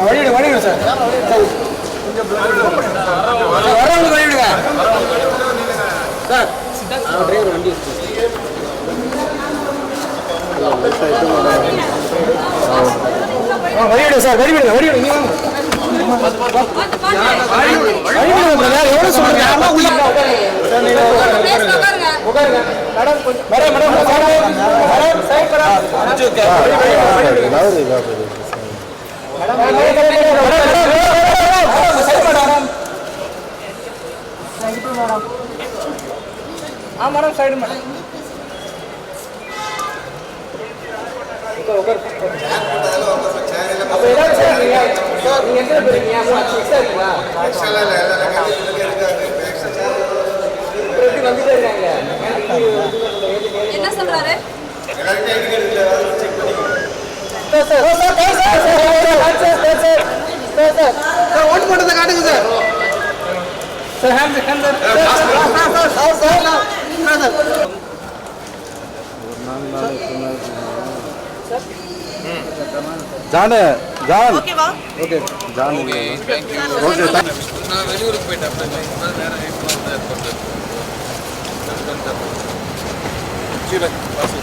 வழிவிடு வழிவிடு sir வரவங்களுக்கு வழிவிடுங்க sir driver வண்டி வழிவிடுங்க சார் வழிவிடுங்க வழிவிடுங்க ஆ மேடம் சைடு மேடம் அப்ப ஏதாவது சார் நீங்க சார் நீங்க எங்க எக்ஸ்ட்ரா இருக்குங்களா எப்படி வந்துட்டே இருக்காங்க என்ன சொல்றாரு? காட்டுங்க sir sir hand hand sir sir sir sir sir sir sir Janu John ஓகேவா okay John okay thank you okay நான் வெளியூருக்கு போயிட்டேன் அப்படியே இவ்வளோ நேரம் இப்போ வந்து கொஞ்சம் சரி